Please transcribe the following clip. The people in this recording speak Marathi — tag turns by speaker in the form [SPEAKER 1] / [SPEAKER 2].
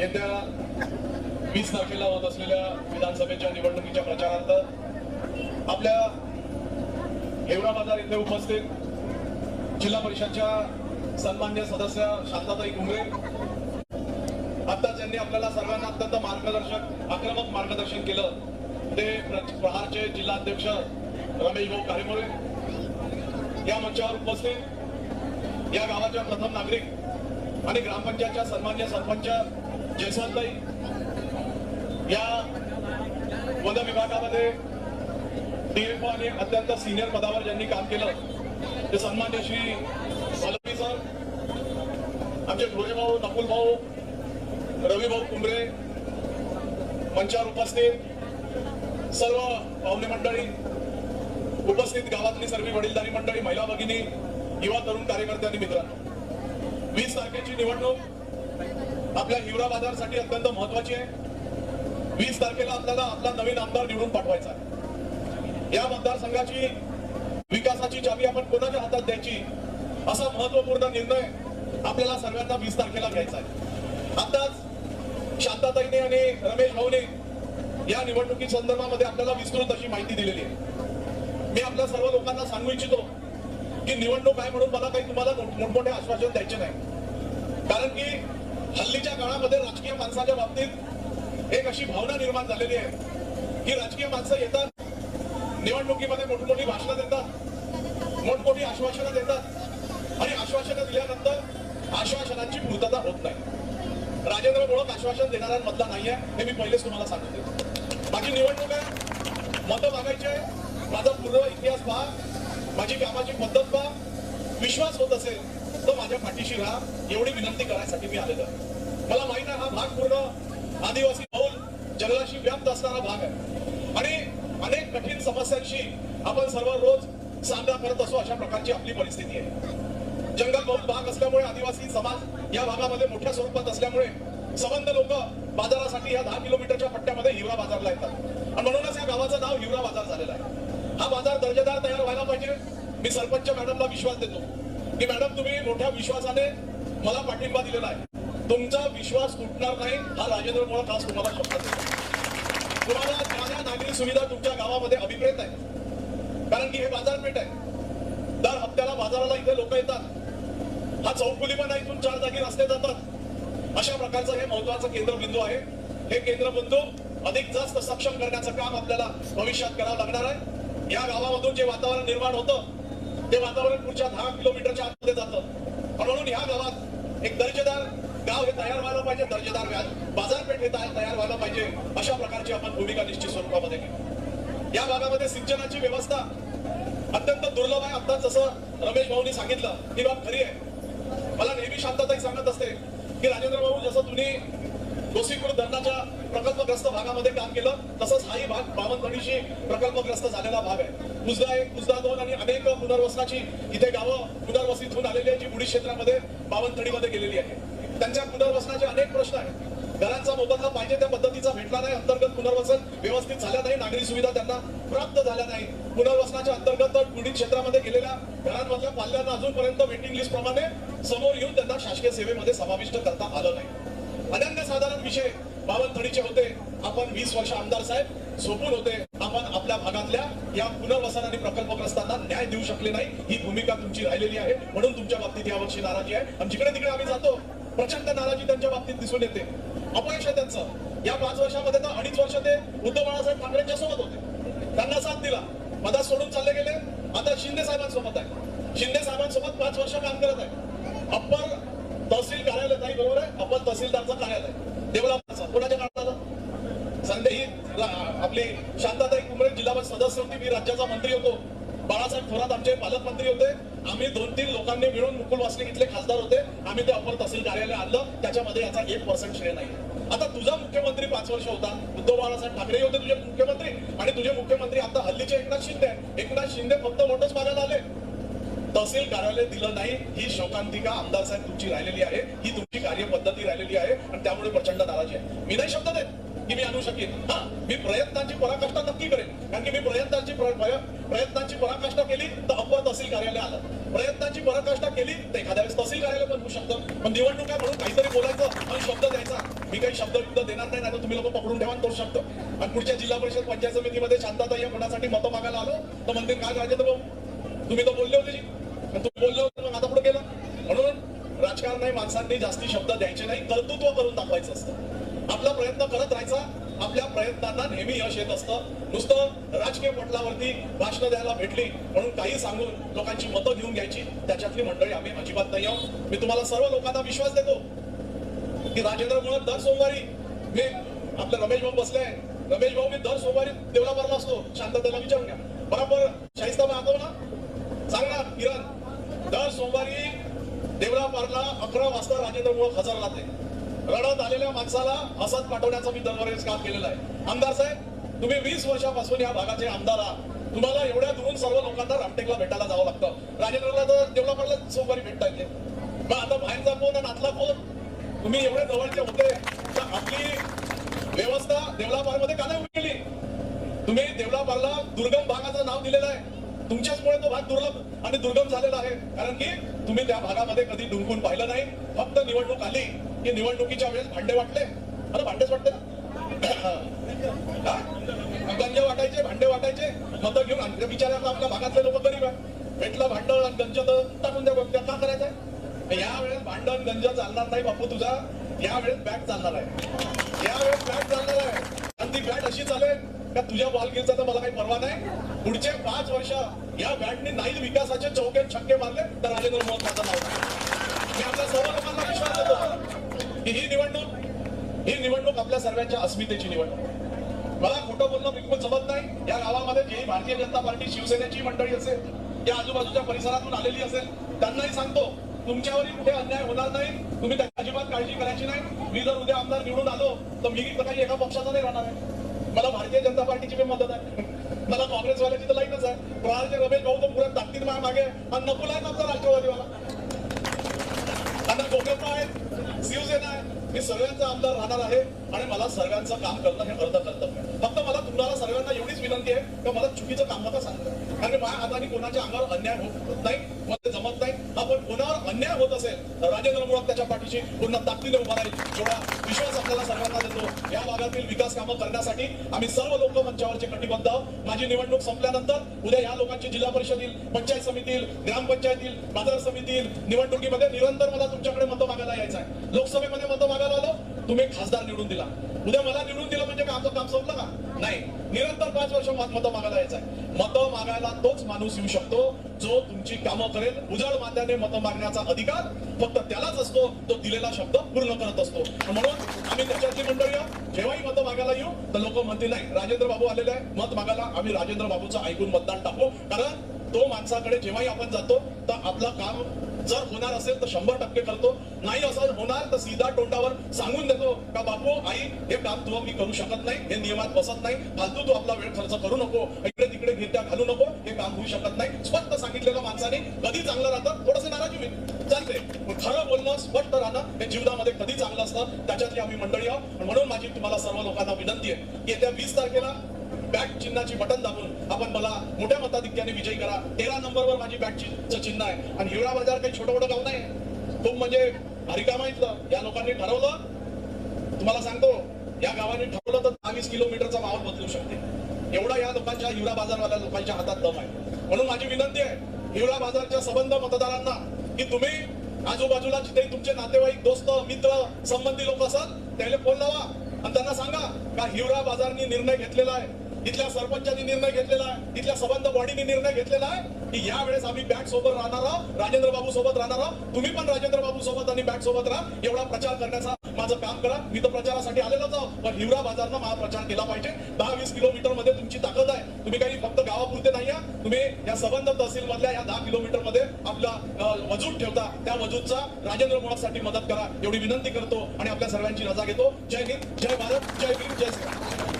[SPEAKER 1] येत्या वीस तारखेला होत असलेल्या विधानसभेच्या निवडणुकीच्या प्रचारार्थ आपल्या हेवरा बाजार येथे उपस्थित जिल्हा परिषदच्या सन्मान्य सदस्य शांताताई कुंभरे आता ज्यांनी आपल्याला सर्वांना अत्यंत मार्गदर्शक आक्रमक मार्गदर्शन केलं ते प्रहारचे जिल्हाध्यक्ष रमेश भाऊ कारेमोरे. या मंचावर उपस्थित या गावाच्या प्रथम नागरिक आणि ग्रामपंचायतच्या सन्मान्य सरपंच जयस्वालताई या वन विभागामध्ये डीएफओ आणि अत्यंत सिनियर पदावर ज्यांनी काम केलं ते सन्मान्य श्री मलवी सर आमचे ढोळे भाऊ नकुल भाऊ रवी भाऊ कुंभरे मंचावर उपस्थित सर्व पाहुणे मंडळी उपस्थित गावातली सर्व वडीलधारी मंडळी महिला भगिनी युवा तरुण कार्यकर्त्यांनी मित्रांनो वीस तारखेची निवडणूक आपल्या हिवरा बाजारसाठी अत्यंत महत्वाची आहे. वीस तारखेला आपल्याला आपला नवीन आमदार निवडून पाठवायचा आहे. या मतदारसंघाची विकासाची चावी आपण कोणाच्या हातात द्यायची? असा महत्त्वपूर्ण निर्णय आपल्याला सर्वांना वीस तारखेला घ्यायचा आहे. आताच शांताताईने आणि रमेश भाऊने या निवडणुकी संदर्भामध्ये आपल्याला विस्तृत अशी माहिती दिलेली आहे. मी आपल्या सर्व लोकांना सांगू इच्छितो की निवडणूक आहे म्हणून मला काही तुम्हाला मोठमोठे आश्वासन द्यायचे नाही. कारण की हल्लीच्या काळामध्ये राजकीय माणसाच्या बाबतीत एक अशी भावना निर्माण झालेली आहे की राजकीय माणसं येतात निवडणुकीमध्ये मोठमोठी भाषणं देतात मोठमोठी आश्वासनं देतात आणि आश्वासनं दिल्यानंतर आश्वासनांची पूर्तता होत नाही. राजेंद्र मोळक आश्वासन देणाऱ्यांमधला नाहीये हे मी पहिलेच तुम्हाला सांगितले माझी निवडणूक आहे मतं मागायची आहे माझा पूर्ण इतिहास पहा माझी कामाची पद्धत पहा विश्वास होत असेल तो माझ्या पाठीशी राहा एवढी विनंती करायसाठी मी आलेलो आहे. मला माहीत आहे हा भाग पूर्ण आदिवासी बहुल जंगलाशी व्याप्त असणारा भाग आहे. आणि अनेक कठीण समस्यांशी आपण सर्व रोज सामना करत असो अशा प्रकारची आपली परिस्थिती आहे. जंगल बहुल भाग असल्यामुळे आदिवासी समाज या भागामध्ये मोठ्या स्वरूपात असल्यामुळे संबंध लोक बाजारासाठी या दहा किलोमीटरच्या पट्ट्यामध्ये हिवरा बाजारला येतात. आणि म्हणूनच या गावाचं नाव हिवरा बाजार झालेलं आहे. हा बाजार दर्जेदार तयार व्हायला पाहिजे. मी सरपंच मॅडमला विश्वास देतो. की मॅडम तुम्ही मोठ्या विश्वासाने मला पाठिंबा दिलेला आहे. तुमचा विश्वास तुटणार नाही हा राजेंद्र मुळा खास तुम्हाला शब्द तुम्हाला ज्या नागरी सुविधा तुमच्या गावामध्ये अभिप्रेत आहे कारण की हे बाजारपेठ आहे. दर हप्त्याला बाजाराला इथे लोक येतात. हा चौकुली पण आहे, इथून चार जागी रस्ते जातात. अशा प्रकारचं हे महत्वाचं केंद्रबिंदू आहे. हे केंद्रबिंदू अधिक जास्त सक्षम करण्याचं काम आपल्याला भविष्यात करावं लागणार आहे. या गावामधून जे वातावरण निर्माण होतं ते वातावरण पुढच्या दहा किलोमीटरच्या आतमध्ये जातं. म्हणून ह्या गावात एक दर्जेदार गाव हे तयार व्हायला पाहिजे दर्जेदार व्याज. बाजारपेठ हे तयार तयार व्हायला पाहिजे अशा प्रकारची आपण भूमिका निश्चित स्वरूपामध्ये घेऊ. या भागामध्ये सिंचनाची व्यवस्था अत्यंत दुर्लभ आहे. आता जसं रमेश भाऊनी सांगितलं ही बाब खरी आहे. मला नेहमी शांतताई सांगत असते की राजेंद्र भाऊ जसं तुम्ही गोसीखुर्द धरणाच्या प्रकल्पग्रस्त भागामध्ये काम केलं. तसंच हाही भाग बावनधडीशी प्रकल्पग्रस्त झालेला भाग आहे. कुजदा एक कुजदा दोन आणि अनेक पुनर्वसनाची इथे गावं पुनर्वसित होऊन आलेली आहे जी बुडी क्षेत्रामध्ये बावनथडीमध्ये गेलेली आहे त्यांच्या पुनर्वसनाचे अनेक प्रश्न आहेत. घरांचा मोबदला पाहिजे त्या पद्धतीचा भेटला नाही अंतर्गत पुनर्वसन व्यवस्थित झाल्या नाही. नागरी सुविधा त्यांना प्राप्त झाल्या नाही पुनर्वसनाच्या अंतर्गत गुढी क्षेत्रामध्ये गेलेल्या घरांमधल्या पाल्यांना अजूनपर्यंत वेटिंग लिस्ट प्रमाणे समोर येऊन त्यांना शासकीय सेवेमध्ये समाविष्ट करता आलं नाही. अनन्यसाधारण विषय बावनथडीचे होते. आपण वीस वर्ष आमदार साहेब झोपून होते. आपण आपल्या भागातल्या या पुनर्वसन आणि प्रकल्पग्रस्तांना न्याय देऊ शकले नाही. ही भूमिका तुमची राहिलेली आहे. म्हणून तुमच्या बाबतीत यावर्षी नाराजी आहे. आणि जिकडे तिकडे आम्ही जातो प्रचंड नाराजी त्यांच्या बाबतीत दिसून येते. अपयश आहे त्यांचं. या पाच वर्षामध्ये तर अडीच वर्ष ते उद्धव बाळासाहेब ठाकरेंच्या सोबत होते. त्यांना साथ दिला. मधात सोडून चालले गेले. आता शिंदे साहेबांसोबत आहे. शिंदे साहेबांसोबत पाच वर्ष काम करत आहे. अप्पर तहसील कार्यालय नाही बरोबर आहे? अप्पर तहसीलदारचं कार्यालय. डेव्हलपचं कोणाच्या काळात आलं आपली शांताताई कुंभरे जिल्हा सदस्य होती. मी राज्याचा मंत्री होतो. बाळासाहेब थोरात आमचे पालकमंत्री होते. आम्ही दोन तीन लोकांनी मिळून मुकुल वासनिक इथले खासदार होते. आम्ही ते अपर तहसील कार्यालय आणलं. त्याच्यामध्ये याचा एक पर्सेंट श्रेय नाही. आता तुझा मुख्यमंत्री पाच वर्ष होता. उद्धव बाळासाहेब ठाकरे होते तुझे मुख्यमंत्री. आणि तुझे मुख्यमंत्री आता हल्लीचे एकनाथ शिंदे. एकनाथ शिंदे फक्त वोटच मागायला आले. तहसील कार्यालय दिलं नाही. ही शोकांतिका आमदार साहेब तुमची राहिलेली आहे. ही तुमची कार्यपद्धती राहिलेली आहे. आणि त्यामुळे प्रचंड नाराजी आहे. मी नाही शब्द देत की मी आणू शकेन. हा मी प्रयत्नांची पराकाष्ठा नक्की करेन. कारण की मी प्रयत्नांची प्रयत्नांची पराकाष्ठा केली तर अप्पर तहसील कार्यालय आलं. प्रयत्नांची पराकाष्ठा केली तर एखाद्या वेळेस तहसील कार्यालय पण होऊ शकतं. पण निवडणूक आहे म्हणून काहीतरी बोलायचं आणि शब्द द्यायचा. मी काही शब्द युद्ध देणार नाही नाही तर तुम्ही लोक पकडून ठेवा करू शकतो. आणि पुढच्या जिल्हा परिषद पंचायत समितीमध्ये शांतता या कोणासाठी मतं मागायला आलो. तर म्हणते काय राजेंद्र भाऊ तुम्ही तर बोलले होते. जी तुम्ही बोलले होते मग आता पुढे केलं. म्हणून राजकारण माणसांनी जास्ती शब्द द्यायचे नाही कर्तृत्व करून दाखवायचं असतं. आपला प्रयत्न करत राहायचा आपल्या प्रयत्नांना नेहमी यश येत असतं. नुसतं राजकीय पटलावरती भाषण द्यायला भेटली म्हणून काही सांगून लोकांची मतं घेऊन घ्यायची त्याच्यातली मंडळी आम्ही अजिबात नाही आहोत. मी तुम्हाला सर्व लोकांना विश्वास देतो की राजेंद्र मुळात दर सोमवारी मी आपले रमेश भाऊ बसले आहे. रमेश भाऊ मी दर सोमवारी देवळापूरला असतो. शांततेला विचारून घ्या. बरोबर? शाहिस्ता आठव ना चांगला किरण दर सोमवारी देवळा पारला अकरा वाजता राजेंद्र मुळक हजर राहते रडत आलेल्या माणसाला हसत पाठवण्याचं मी दरवेळेस काम केलेलं आहे. आमदार साहेब तुम्ही वीस वर्षापासून या भागाचे आमदार आहात. तुम्हाला एवढ्या दुरून सर्व लोकांना रामटेकला भेटायला जावं लागतं. राजेंद्रला तर देवळा पारला सोमवारी भेटता येते. मग आता बाहेरचा फोन आणि आतला फोन तुम्ही एवढे जवळचे होते. तर आपली व्यवस्था देवळापारमध्ये का नाही उभी केली तुम्ही देवळापारला दुर्गम भागाचं नाव दिलेलं आहे. तुमच्याचमुळे तो भाग दुर्लभ आणि दुर्गम झालेला आहे. कारण की तुम्ही त्या भागामध्ये कधी डुंकून पाहिलं नाही. फक्त निवडणूक आली की निवडणुकीच्या वेळेस भांडे वाटले. मला भांडेच वाटते गंज वाटायचे भांडे वाटायचे. मतं घेऊन आणि. आपल्या भागातले लोक गरीब आहे भेटलं भांडण आणि गंज तर टाकून द्या बघ. का करायचंय या वेळेस भांडण गंज चालणार नाही बापू तुझा. या वेळेस बॅट चालणार आहे. या वेळेस बॅट चालणार आहे. आणि ती बॅट अशी चालेल का तुझ्या बॉलगिरचा तर मला काही परवा नाही? पुढचे पाच वर्ष या बॅटने नाही विकासाचे चौके छक्के मारले तर राजेंद्र मोहन माझं नाव मी आपल्या सर्व लोकांना विश्वास देतो. की ही निवडणूक ही निवडणूक आपल्या सर्वांच्या अस्मितेची निवडणूक. मला खोटं बोलणं बिलकुल जमत नाही. या गावामध्ये जी भारतीय जनता पार्टी शिवसेनेची मंडळी असेल या आजूबाजूच्या परिसरातून आलेली असेल त्यांनाही सांगतो तुमच्यावरही कुठे अन्याय होणार नाही तुम्ही त्याची अजिबात काळजी करायची नाही. मी जर उद्या आमदार निवडून आलो तर मी काही एका पक्षाचा नाही राहणार आहे. मला भारतीय जनता पार्टीची पण मदत आहे. मला काँग्रेसवाल्याची तर लाईनच आहे. प्रहारचे रमेश भाऊ तर पुऱ्या ताकदीत माझ्या मागे आणि नकुल आहे आमचा राष्ट्रवादीवाला. आता कोकण आहे शिवसेना आहे. मी सगळ्यांचा आमदार राहणार आहे. आणि मला सर्वांचं काम करणं हे अर्ध कर्तव्य फक्त मला तुम्हाला सर्वांना एवढीच विनंती आहे का मला चुकीचं काम नका सांगता कारण माझ्या हाताने कोणाच्या अंगावर अन्याय होत नाही मला ते जमत नाही आपण कोणावर अन्याय होत असेल तर राजेंद्र मुळात त्याच्या पाठीशी पूर्ण ताकदीने उभा राहील एवढा विश्वास आपल्याला सर्वांना देतो. या भागातील विकास कामं करण्यासाठी आम्ही सर्व लोक मंचावरचे कटिबद्ध आहोत. माझी निवडणूक संपल्यानंतर उद्या या लोकांची जिल्हा परिषदेतील पंचायत समितील ग्रामपंचायतील बाजार समितील निवडणुकीमध्ये निरंतर मला तुमच्याकडे मतं मागायला यायचं आहे. लोकसभेमध्ये मतं मागायला आलो तुम्ही खासदार निवडून दिला. उद्या मला निवडून दिलं म्हणजे काय? आमचं काम संपलं का? नाही. निरंतर पाच वर्ष मत- मतं मागायला यायचं आहे. मतं मागायला तोच माणूस येऊ शकतो. जो तुमची कामं करेल उजळ मात्याने मतं मागण्याचा अधिकार फक्त त्यालाच असतो तो दिलेला शब्द पूर्ण करत असतो. म्हणून आम्ही त्याच्यातली मंडळी जेव्हाही मतं मागायला येऊ तर लोक म्हणतील नाही राजेंद्र बाबू आलेले आहे मत मागायला आम्ही राजेंद्र बाबूचं ऐकून मतदान टाकू. कारण तो माणसाकडे जेव्हाही आपण जातो तर आपलं काम जर होणार असेल तर शंभर टक्के करतो. नाही असं होणार तर सीधा तोंडावर सांगून देतो का बापू आई हे काम तू मी करू शकत नाही हे नियमात बसत नाही. फालतू तू आपला वेळ खर्च करू नको. इकडे तिकडे गिरट्या घालू नको हे काम होऊ शकत नाही. स्पष्ट सांगितलेलं माणसाने कधी चांगलं राहतं? थोडस नाराजी होईल. चालते खरं बोलणं स्पष्ट राहणं हे जीवनामध्ये कधी चांगलं असतं? त्याच्यातली आम्ही मंडळी आहोत. म्हणून माझी तुम्हाला सर्व लोकांना विनंती आहे की येत्या वीस तारखेला बॅट चिन्हाची बटन दाबून आपण मला मोठ्या मताधिक्याने विजय करा. तेरा नंबरवर माझी बॅटची चिन्ह आहे. आणि हिवळा बाजार काही छोटं मोठं गाव नाही खूप म्हणजे हरिकामा इथलं. या लोकांनी ठरवलं. तुम्हाला सांगतो या गावाने ठरवलं तर दहा वीस किलोमीटरचा माहोल बदलू शकते. एवढा या लोकांच्या हिवरा बाजारवाल्या लोकांच्या हातात दम आहे. म्हणून माझी विनंती आहे हिवरा बाजारच्या संबंध मतदारांना की तुम्ही आजूबाजूला जिथे तुमचे नातेवाईक दोस्त मित्र संबंधी लोक असाल त्याला फोन लावा. आणि त्यांना सांगा का हिवरा बाजारनी निर्णय घेतलेला आहे इथल्या सरपंचांनी निर्णय घेतलेला आहे इथल्या संबंध बॉडीनी निर्णय घेतलेला आहे की यावेळेस आम्ही बॅट सोबत राहणार आहोत राजेंद्र बाबू सोबत राहणार आहोत तुम्ही पण राजेंद्र बाबू सोबत आणि बॅट सोबत राहा एवढा प्रचार करण्याचा माझं काम करा. मी तर प्रचारासाठी आलेलोच आहो पण हिवरा बाजारनं माझा प्रचार केला पाहिजे. दहा वीस किलोमीटरमध्ये तुमची ताकद आहे. तुम्ही काही फक्त गावापुरते नाही आहे तुम्ही या संबंध तहसील मधल्या या दहा किलोमीटरमध्ये आपला वजूद ठेवता. त्या वजूदचा राजेंद्र मुळासाठी मदत करा. एवढी विनंती करतो आणि आपल्या सर्वांची रजा घेतो. जय हिंद जय भारत जय भीम जय